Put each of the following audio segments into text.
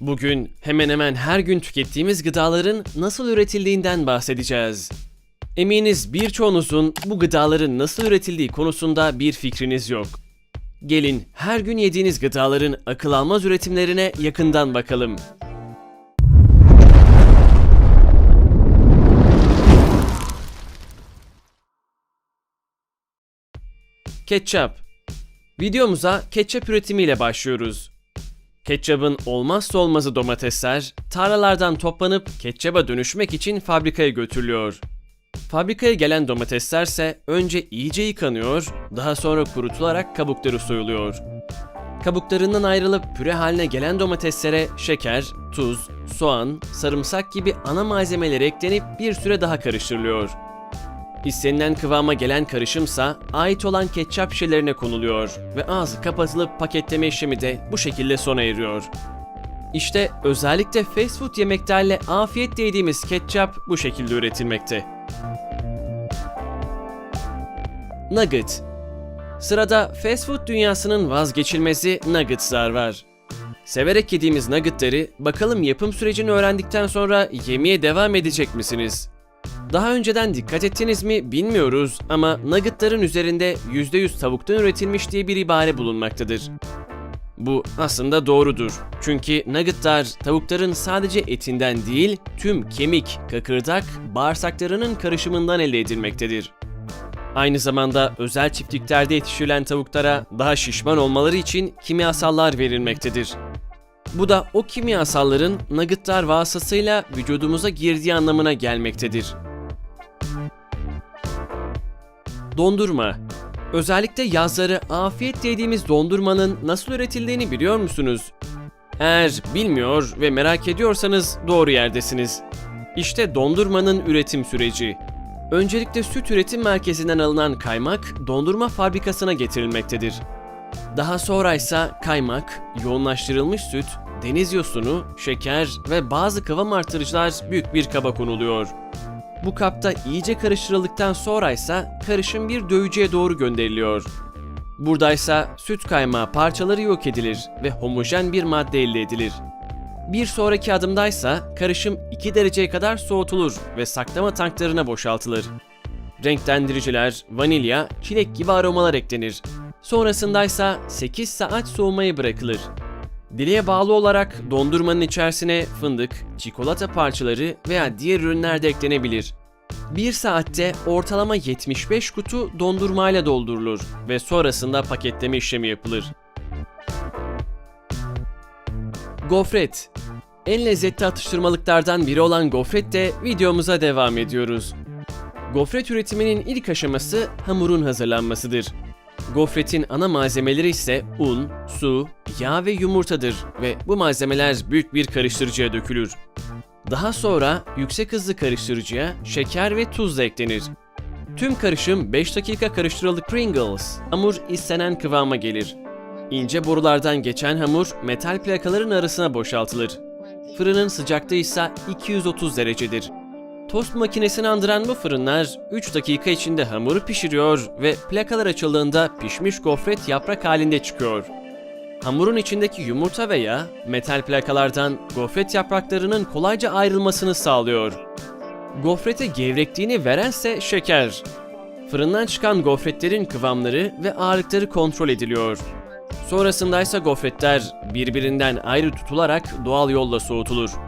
Bugün hemen hemen her gün tükettiğimiz gıdaların nasıl üretildiğinden bahsedeceğiz. Eminiz birçoğunuzun bu gıdaların nasıl üretildiği konusunda bir fikriniz yok. Gelin her gün yediğiniz gıdaların akıl almaz üretimlerine yakından bakalım. Ketçap Videomuza ketçap üretimiyle başlıyoruz. Ketçabın olmazsa olmazı domatesler tarlalardan toplanıp ketçaba dönüşmek için fabrikaya götürülüyor. Fabrikaya gelen domatesler ise önce iyice yıkanıyor, daha sonra kurutularak kabukları soyuluyor. Kabuklarından ayrılıp püre haline gelen domateslere şeker, tuz, soğan, sarımsak gibi ana malzemeler eklenip bir süre daha karıştırılıyor. İstenilen kıvama gelen karışımsa ait olan ketçap şişelerine konuluyor ve ağzı kapatılıp paketleme işlemi de bu şekilde sona eriyor. İşte özellikle fast food yemeklerle afiyetle yediğimiz ketçap bu şekilde üretilmekte. Nugget Sırada fast food dünyasının vazgeçilmezi nuggetslar var. Severek yediğimiz nuggetları bakalım yapım sürecini öğrendikten sonra yemeye devam edecek misiniz? Daha önceden dikkat ettiniz mi bilmiyoruz ama nuggetların üzerinde %100 tavuktan üretilmiş diye bir ibare bulunmaktadır. Bu aslında doğrudur. Çünkü nuggetlar tavukların sadece etinden değil, tüm kemik, kakırdak, bağırsaklarının karışımından elde edilmektedir. Aynı zamanda özel çiftliklerde yetiştirilen tavuklara daha şişman olmaları için kimyasallar verilmektedir. Bu da o kimyasalların nuggetlar vasıtasıyla vücudumuza girdiği anlamına gelmektedir. Dondurma Özellikle yazları afiyetle yediğimiz dondurmanın nasıl üretildiğini biliyor musunuz? Eğer bilmiyor ve merak ediyorsanız doğru yerdesiniz. İşte dondurmanın üretim süreci. Öncelikle süt üretim merkezinden alınan kaymak dondurma fabrikasına getirilmektedir. Daha sonra ise kaymak, yoğunlaştırılmış süt, deniz yosunu, şeker ve bazı kıvam artırıcılar büyük bir kaba konuluyor. Bu kapta iyice karıştırıldıktan sonra ise karışım bir dövücüye doğru gönderiliyor. Buradaysa süt kaymağı parçaları yok edilir ve homojen bir madde elde edilir. Bir sonraki adımdaysa karışım 2 dereceye kadar soğutulur ve saklama tanklarına boşaltılır. Renklendiriciler, vanilya, çilek gibi aromalar eklenir. Sonrasındaysa 8 saat soğumaya bırakılır. Dileğe bağlı olarak dondurmanın içerisine fındık, çikolata parçaları veya diğer ürünler de eklenebilir. 1 saatte ortalama 75 kutu dondurmayla doldurulur ve sonrasında paketleme işlemi yapılır. Gofret En lezzetli atıştırmalıklardan biri olan gofret de videomuza devam ediyoruz. Gofret üretiminin ilk aşaması hamurun hazırlanmasıdır. Gofretin ana malzemeleri ise un, su, yağ ve yumurtadır ve bu malzemeler büyük bir karıştırıcıya dökülür. Daha sonra yüksek hızlı karıştırıcıya şeker ve tuz da eklenir. Tüm karışım 5 dakika karıştırıldı Pringles. Hamur istenen kıvama gelir. İnce borulardan geçen hamur metal plakaların arasına boşaltılır. Fırının sıcaklığı ise 230 derecedir. Tost makinesini andıran bu fırınlar 3 dakika içinde hamuru pişiriyor ve plakalar açıldığında pişmiş gofret yaprak halinde çıkıyor. Hamurun içindeki yumurta veya metal plakalardan gofret yapraklarının kolayca ayrılmasını sağlıyor. Gofrete gevrekliğini verense şeker. Fırından çıkan gofretlerin kıvamları ve ağırlıkları kontrol ediliyor. Sonrasında ise gofretler birbirinden ayrı tutularak doğal yolla soğutulur.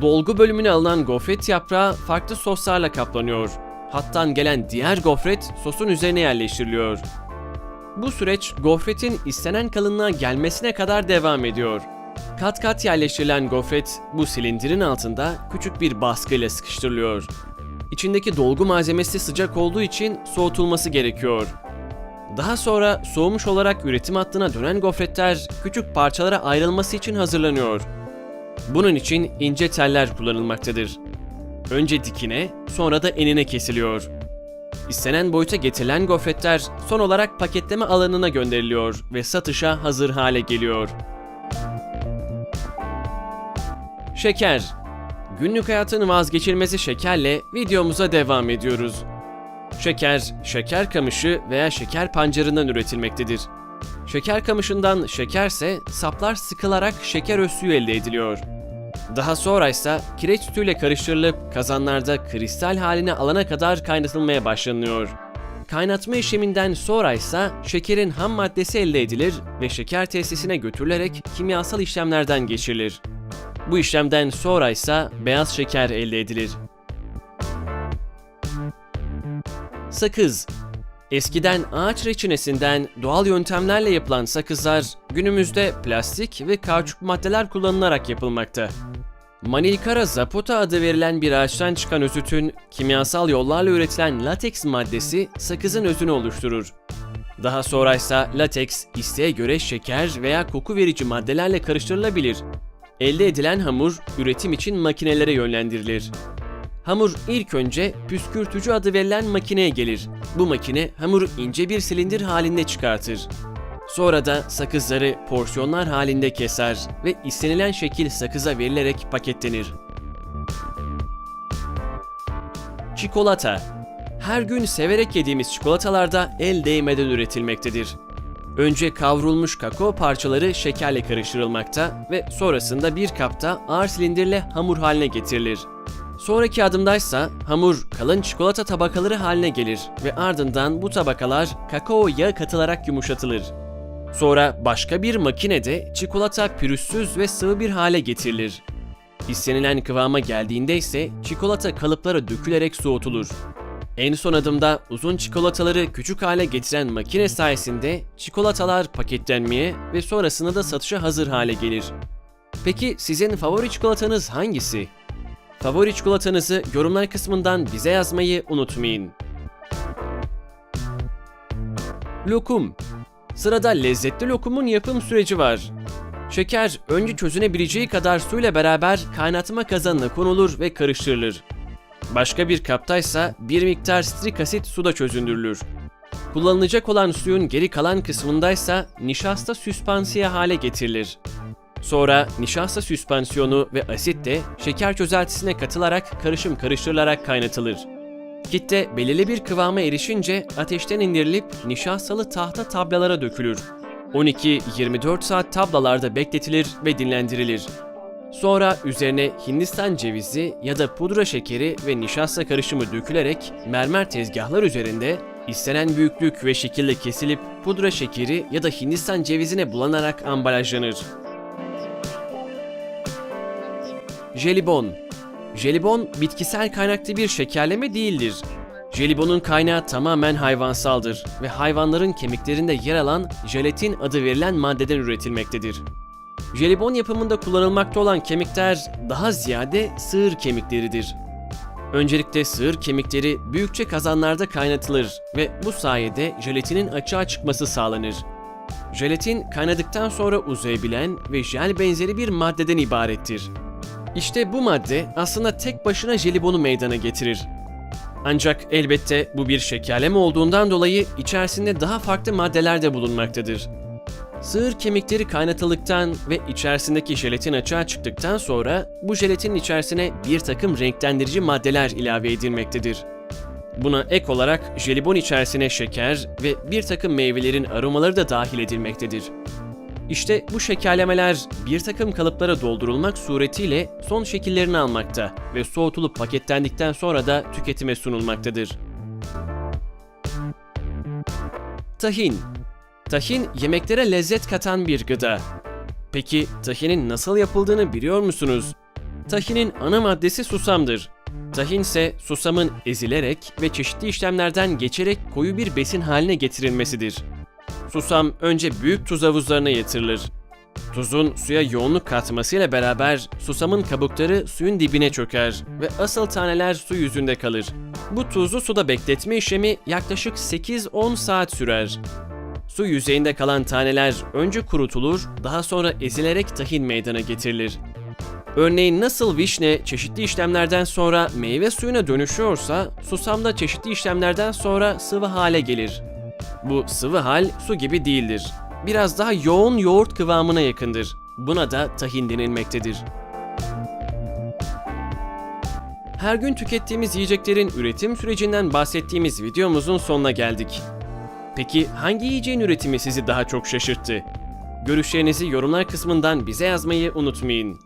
Dolgu bölümüne alınan gofret yaprağı farklı soslarla kaplanıyor. Hattan gelen diğer gofret sosun üzerine yerleştiriliyor. Bu süreç gofretin istenen kalınlığa gelmesine kadar devam ediyor. Kat kat yerleştirilen gofret bu silindirin altında küçük bir baskıyla sıkıştırılıyor. İçindeki dolgu malzemesi sıcak olduğu için soğutulması gerekiyor. Daha sonra soğumuş olarak üretim hattına dönen gofretler küçük parçalara ayrılması için hazırlanıyor. Bunun için ince teller kullanılmaktadır. Önce dikine, sonra da enine kesiliyor. İstenen boyuta getirilen gofretler son olarak paketleme alanına gönderiliyor ve satışa hazır hale geliyor. Şeker Günlük hayatın vazgeçilmezi şekerle videomuza devam ediyoruz. Şeker, şeker kamışı veya şeker pancarından üretilmektedir. Şeker kamışından şekerse saplar sıkılarak şeker özsüğü elde ediliyor. Daha sonra ise kireç sütüyle karıştırılıp kazanlarda kristal haline alana kadar kaynatılmaya başlanıyor. Kaynatma işleminden sonra ise şekerin ham maddesi elde edilir ve şeker tesisine götürülerek kimyasal işlemlerden geçirilir. Bu işlemden sonra ise beyaz şeker elde edilir. Sakız Eskiden ağaç reçinesinden doğal yöntemlerle yapılan sakızlar günümüzde plastik ve kauçuk maddeler kullanılarak yapılmakta. Manilkara zapota adı verilen bir ağaçtan çıkan özütün kimyasal yollarla üretilen lateks maddesi sakızın özünü oluşturur. Daha sonra ise lateks isteğe göre şeker veya koku verici maddelerle karıştırılabilir. Elde edilen hamur üretim için makinelere yönlendirilir. Hamur ilk önce püskürtücü adı verilen makineye gelir. Bu makine hamuru ince bir silindir halinde çıkartır. Sonra da sakızları porsiyonlar halinde keser ve istenilen şekil sakıza verilerek paketlenir. Çikolata Her gün severek yediğimiz çikolatalarda el değmeden üretilmektedir. Önce kavrulmuş kakao parçaları şekerle karıştırılmakta ve sonrasında bir kapta ağır silindirle hamur haline getirilir. Sonraki adımdaysa hamur kalın çikolata tabakaları haline gelir ve ardından bu tabakalar kakao yağı katılarak yumuşatılır. Sonra başka bir makinede çikolata pürüzsüz ve sıvı bir hale getirilir. İstenilen kıvama geldiğinde ise çikolata kalıplara dökülerek soğutulur. En son adımda uzun çikolataları küçük hale getiren makine sayesinde çikolatalar paketlenmeye ve sonrasında da satışa hazır hale gelir. Peki sizin favori çikolatanız hangisi? Favori çikolatanızı yorumlar kısmından bize yazmayı unutmayın. Lokum Sırada lezzetli lokumun yapım süreci var. Şeker önce çözünebileceği kadar suyla beraber kaynatma kazanına konulur ve karıştırılır. Başka bir kaptaysa bir miktar strik asit suda çözündürülür. Kullanılacak olan suyun geri kalan kısmındaysa nişasta süspansiye hale getirilir. Sonra nişasta süspansiyonu ve asit de şeker çözeltisine katılarak karışım karıştırılarak kaynatılır. Kitle belirli bir kıvama erişince ateşten indirilip nişastalı tahta tablalara dökülür. 12-24 saat tablalarda bekletilir ve dinlendirilir. Sonra üzerine Hindistan cevizi ya da pudra şekeri ve nişasta karışımı dökülerek mermer tezgahlar üzerinde istenen büyüklük ve şekilde kesilip pudra şekeri ya da Hindistan cevizine bulanarak ambalajlanır. Jelibon Jelibon bitkisel kaynaklı bir şekerleme değildir. Jelibonun kaynağı tamamen hayvansaldır ve hayvanların kemiklerinde yer alan jelatin adı verilen maddeden üretilmektedir. Jelibon yapımında kullanılmakta olan kemikler daha ziyade sığır kemikleridir. Öncelikle sığır kemikleri büyükçe kazanlarda kaynatılır ve bu sayede jelatinin açığa çıkması sağlanır. Jelatin kaynadıktan sonra uzayabilen ve jel benzeri bir maddeden ibarettir. İşte bu madde aslında tek başına jelibonu meydana getirir. Ancak elbette bu bir şekerleme olduğundan dolayı içerisinde daha farklı maddeler de bulunmaktadır. Sığır kemikleri kaynatıldıktan ve içerisindeki jelatin açığa çıktıktan sonra bu jelatinin içerisine bir takım renklendirici maddeler ilave edilmektedir. Buna ek olarak jelibon içerisine şeker ve bir takım meyvelerin aromaları da dahil edilmektedir. İşte bu şekerlemeler bir takım kalıplara doldurulmak suretiyle son şekillerini almakta ve soğutulup paketlendikten sonra da tüketime sunulmaktadır. Tahin Tahin yemeklere lezzet katan bir gıda. Peki tahinin nasıl yapıldığını biliyor musunuz? Tahinin ana maddesi susamdır. Tahin ise susamın ezilerek ve çeşitli işlemlerden geçerek koyu bir besin haline getirilmesidir. Susam önce büyük tuz havuzlarına yatırılır. Tuzun suya yoğunluk katmasıyla beraber susamın kabukları suyun dibine çöker ve asıl taneler su yüzünde kalır. Bu tuzlu suda bekletme işlemi yaklaşık 8-10 saat sürer. Su yüzeyinde kalan taneler önce kurutulur, daha sonra ezilerek tahin meydana getirilir. Örneğin nasıl vişne çeşitli işlemlerden sonra meyve suyuna dönüşüyorsa, susam da çeşitli işlemlerden sonra sıvı hale gelir. Bu sıvı hal su gibi değildir. Biraz daha yoğun yoğurt kıvamına yakındır. Buna da tahin denilmektedir. Her gün tükettiğimiz yiyeceklerin üretim sürecinden bahsettiğimiz videomuzun sonuna geldik. Peki hangi yiyeceğin üretimi sizi daha çok şaşırttı? Görüşlerinizi yorumlar kısmından bize yazmayı unutmayın.